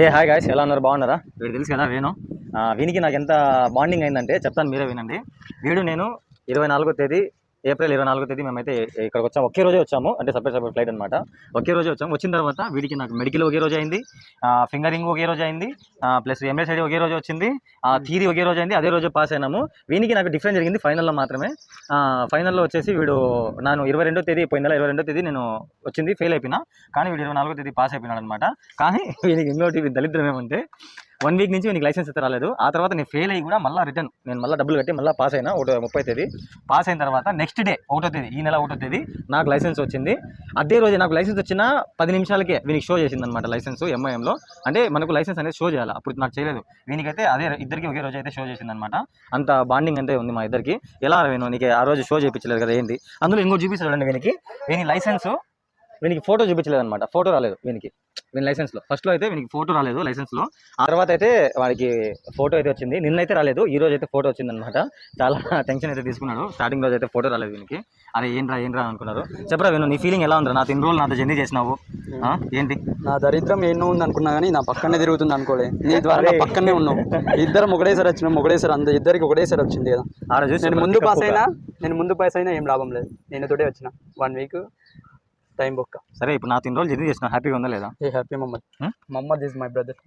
ఏ hi guys ఎలా ఉన్నారు? బాగున్నారా? వీడు తెలుసు కదా వేణు. వీనికి నాకు ఎంత బాండింగ్ అయిందంటే చెప్తాను మీరే వినండి. వీడు నేను ఇరవై నాలుగో తేదీ ఏప్రిల్ ఇరవై నాలుగో తేదీ మేమైతే ఇక్కడికి వచ్చాము ఒకే రోజే వచ్చాము. అంటే సపరేట్ సపరేట్ ఫ్లైట్ అనమాట ఒకే రోజే వచ్చాము వచ్చిన తర్వాత వీడికి నాకు మెడికల్ ఒకే రోజు అయింది. ఫింగరింగ్ ఒకే రోజు అయింది. ప్లస్ ఎంఎస్ఐడి ఒకే రోజు వచ్చింది. థీరీ ఒకే రోజు అయింది. అదే రోజు పాస్ అయినాము. వీనికి నాకు డిఫరెన్స్ జరిగింది ఫైనల్లో మాత్రమే. ఫైనల్లో వచ్చేసి వీడు నేను ఇరవై రెండో తేదీ పోయిన నెల ఇరవై రెండో తేదీ నేను వచ్చింది. ఫెయిల్ అయిపోయినా. కానీ వీడు ఇరవై నాలుగో తేదీ పాస్ అయిపోయినాడు అనమాట కానీ వీనికి ఇంకోటి దళిద్రం ఏమంటే వన్ వీక్ నుంచి వీనికి లైసెన్స్ అయితే రాలేదు. ఆ తర్వాత నేను ఫెయిల్ అయ్యి కూడా మళ్ళీ రిటర్న్ నేను మళ్ళీ డబ్బులు కట్టి మళ్ళీ పాస్ అయినా ఒకటో ముప్పై తేదీ. పాస్ అయిన తర్వాత నెక్స్ట్ డే ఒకటో తేదీ ఈ నెల ఒకటో తేదీ నాకు లైసెన్స్ వచ్చింది. అదే రోజు నాకు లైసెన్స్ వచ్చిన పది నిమిషాలకే వీనికి షో చేసింది అనమాట లైసెన్స్ ఎంఐఎంలో అంటే మనకు లైసెన్స్ అనేది షో చేయాలి. అప్పుడు నాకు చేయలేదు. వీనికైతే అదే ఇద్దరికి ఒకే రోజు అయితే షో చేసింది అనమాట అంత బాండింగ్ అంటే ఉంది మా ఇద్దరికి. ఎలా నేను నీకు ఆ రోజు షో చేయించలేదు కదా ఏంటి అందులో ఇంకో చూపించలేదండి వీనికి. వీని లైసెన్స్ వీనికి ఫోటో చూపించలేదు అనమాట ఫోటో రాలేదు వీనికి. వీని లైసెన్స్లో ఫస్ట్లో అయితే వీనికి ఫోటో రాలేదు లైసెన్స్లో ఆ తర్వాత అయితే వాడికి ఫోటో అయితే వచ్చింది. నిన్నైతే రాలేదు. ఈ రోజు అయితే ఫోటో వచ్చింది అనమాట చాలా టెన్షన్ అయితే తీసుకున్నాడు. స్టార్టింగ్ రోజు అయితే ఫోటో రాలేదు వీనికి. అరే ఏంట్రా ఏంట్రా అనుకున్నారు. చెప్పరా విను నీ ఫీలింగ్ ఎలా ఉందిరా? నాతో ఇన్ని రోజులు నాతో జర్నీ చేసినావు? ఏంటి? నా దరిద్రం ఎన్నో ఉంది అనుకున్నా కానీ నా పక్కనే తిరుగుతుంది అనుకోలే. నీ ద్వారా నా పక్కనే ఉన్నావు. ఇద్దరం ఒకటేసారి వచ్చినాం ఒకటేసారి అంత ఇద్దరికి ఒకటేసారి వచ్చింది కదా. ఆ రోజు నేను ముందు పాస్ అయినా నేను ముందు పాస్ అయినా ఏం లాభం లేదు. నేను తోటే వచ్చిన. వన్ వీక్ టైం బొక్క. సరే ఇప్పుడు నాతో ఇన్ని రోజులు జర్నీ చేసినా హ్యాపీగా ఉందా లేదా? ఏ happy Hmm? Mohammed is my brother.